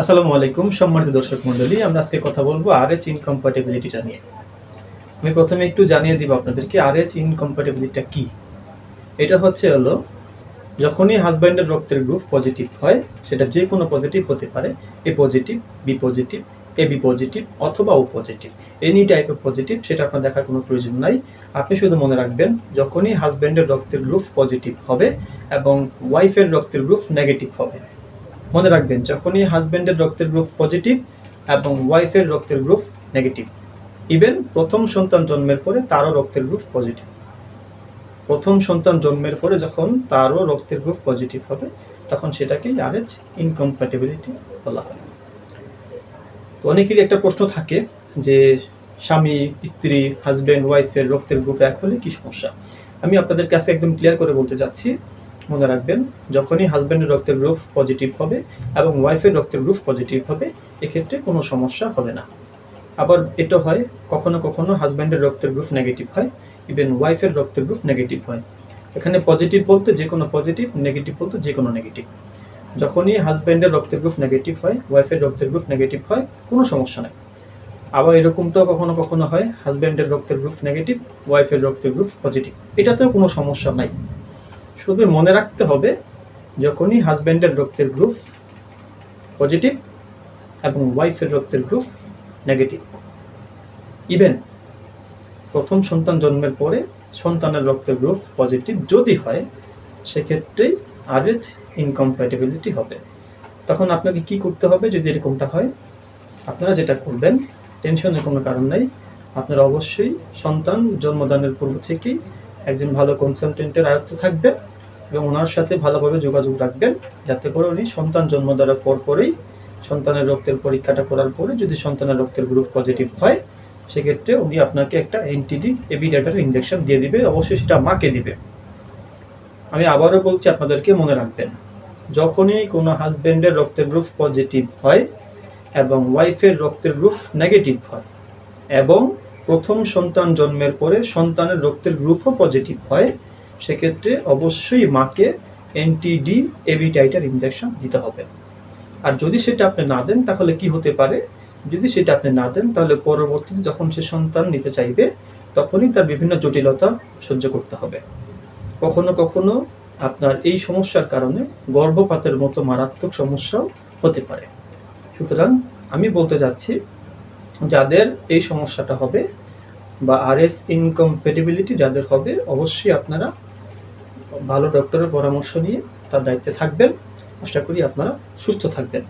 আসসালামু আলাইকুম, সম্মানিত দর্শক মণ্ডলী, আমরা আজকে কথা বলব আর এইচ ইনকম্প্যাটিবিলিটিটা নিয়ে। আমি প্রথমে একটু জানিয়ে দিব আপনাদেরকে আর এইচ ইনকম্প্যাটিবিলিটিটা কি। এটা হচ্ছে হলো, যখনই হাজব্যান্ডের রক্তের গ্রুপ পজিটিভ হয়, সেটা যে কোনো পজিটিভ হতে পারে A positive B positive A B positive অথবা O positive any type of positive সেটা আপনার দেখার কোনো প্রয়োজন নাই। আপনি শুধু মনে রাখবেন, যখনই হাজব্যান্ডের রক্তের গ্রুপ পজিটিভ হবে এবং ওয়াইফের রক্তের গ্রুপ নেগেটিভ হবে মনে রাখবেন, যখনই হাজব্যান্ডের রক্তের গ্রুপ পজিটিভ এবং ওয়াইফের রক্তের গ্রুপ নেগেটিভ ইভেন প্রথম সন্তান জন্মের পরে তারও রক্তের গ্রুপ পজিটিভ প্রথম সন্তান জন্মের পরে যখন তারও রক্তের গ্রুপ পজিটিভ হবে, তখন সেটাকে আরএচ ইনকম্প্যাটিবিলিটি বলা হয়। তো অনেকেরই একটা প্রশ্ন থাকে যে, স্বামী, স্ত্রী হাজব্যান্ড ওয়াইফের রক্তের গ্রুপ এক হলে কি সমস্যা? আমি আপনাদের কাছে একদম ক্লিয়ার করে বলতে চাচ্ছি মনে রাখবেন, যখনই হাজব্যান্ডের রক্তের গ্রুপ পজিটিভ হবে এবং ওয়াইফের রক্তের গ্রুপ পজিটিভ হবে, এক্ষেত্রে কোনো সমস্যা হবে না। আবার এটা হয়, কখনো কখনো হাজব্যান্ডের রক্তের গ্রুপ নেগেটিভ হয় ইভেন ওয়াইফের রক্তের গ্রুপ নেগেটিভ হয়। এখানে পজিটিভ বলতে যে কোনো পজিটিভ নেগেটিভ বলতে যে কোনো নেগেটিভ যখনই হাজব্যান্ডের রক্তের গ্রুপ নেগেটিভ হয় ওয়াইফের রক্তের গ্রুপ নেগেটিভ হয়, কোনো সমস্যা নেই। আবার এরকমটাও কখনো কখনো হয় হাজব্যান্ডের রক্তের গ্রুপ নেগেটিভ ওয়াইফের রক্তের গ্রুপ পজিটিভ এটাতেও কোনো সমস্যা নাই। শুধু মনে রাখতে হবে যখনই হাজব্যান্ডের রক্তের গ্রুপ পজিটিভ এবং ওয়াইফের রক্তের গ্রুপ নেগেটিভ ইভেন প্রথম সন্তান জন্মের পরে সন্তানের রক্তের গ্রুপ পজিটিভ যদি হয়, সেক্ষেত্রেই আরএচ ইনকম্প্যাটিবিলিটি হবে। তখন আপনাকে কি করতে হবে যদি এরকমটা হয়? আপনারা যেটা করবেন টেনশনের কোনো কারণ নেই, আপনারা অবশ্যই সন্তান জন্মদানের পূর্ব থেকেই একজন ভালো কনসালটেন্টের আয়ত্ত থাকবেন এবং ওনার সাথে ভালোভাবে যোগাযোগ রাখবেন, যাতে করে উনি সন্তান জন্ম দেওয়ার পর পরেই সন্তানের রক্তের পরীক্ষাটা করার পরে যদি সন্তানের রক্তের গ্রুপ পজিটিভ হয়, সেক্ষেত্রে উনি আপনাকে একটা এনটিডি এভিডেটার ইঞ্জেকশন দিয়ে দিবে, অবশ্যই সেটা মাকে দিবে। আমি আবারও বলছি, আপনাদেরকে মনে রাখবেন, যখনই কোনো হাজব্যান্ডের রক্তের গ্রুপ পজিটিভ হয় এবং ওয়াইফের রক্তের গ্রুপ নেগেটিভ হয়, এবং প্রথম সন্তান জন্মের পরে সন্তানের রক্তের গ্রুপও পজিটিভ হয়, সেক্ষেত্রে অবশ্যই মাকে এনটিডি এভিটাইটার ইঞ্জেকশন দিতে হবে। আর যদি সেটা আপনি না দেন, তাহলে কি হতে পারে? যদি সেটা আপনি না দেন, তাহলে পরবর্তীতে যখন সে সন্তান নিতে চাইবে, তখনই তার বিভিন্ন জটিলতা সহ্য করতে হবে। কখনো কখনো আপনার এই সমস্যার কারণে গর্ভপাতের মতো মারাত্মক সমস্যাও হতে পারে। সুতরাং আমি বলতে যাচ্ছি যাদের এই সমস্যাটা হবে বা আরএস ইনকম্পেটিবিলিটি যাদের হবে, অবশ্যই আপনারা ভালো ডক্টরের পরামর্শ নিয়ে তার দায়িত্বে থাকবেন। আশা করি আপনারা সুস্থ থাকবেন।